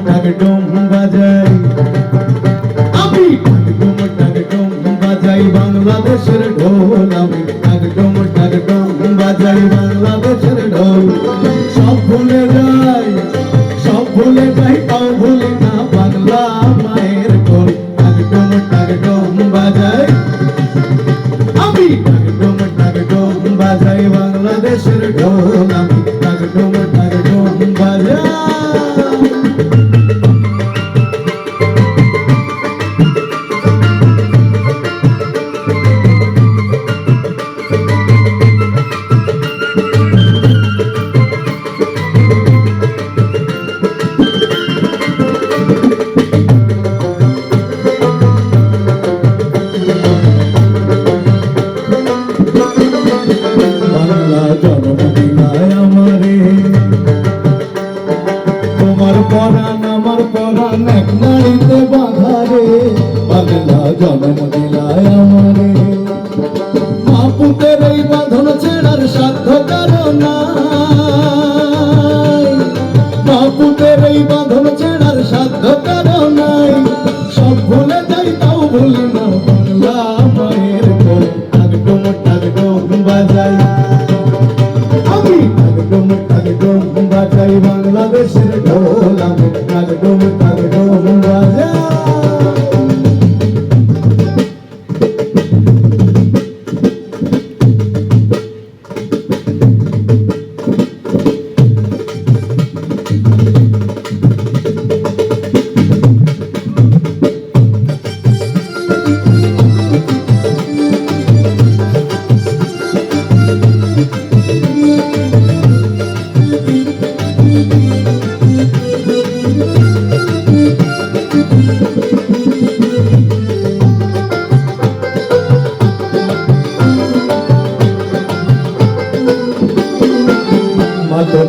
টাক ডোম বাজাই আমি টাক ডোম টাক ডোম বাজাই বাংলাদেশের ঢোল আমি টাক ডোম টাক ডোম বাজাই বাংলাদেশের ঢোল সব ভুলে যাই সব ভুলে যাই তাও ভুলে বাপুতের এই বাঁধন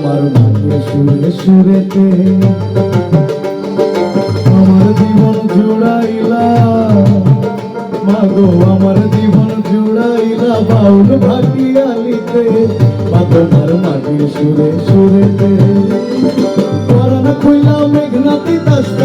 મારું મારું સુરે સુરે તે? গো আমার জীবন জুড়াইলা বাউল ভাটিয়ালিতে পাতনার মাটির সুরে সুরেতে পরন খুইলা মেঘনাতি দাস্তা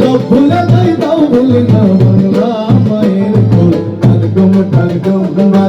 সব ভুলে যাই দাও ভুলি না বাংলা মায়ের কোল ঠারগম ঠারগম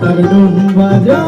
তার ডুম বাজা।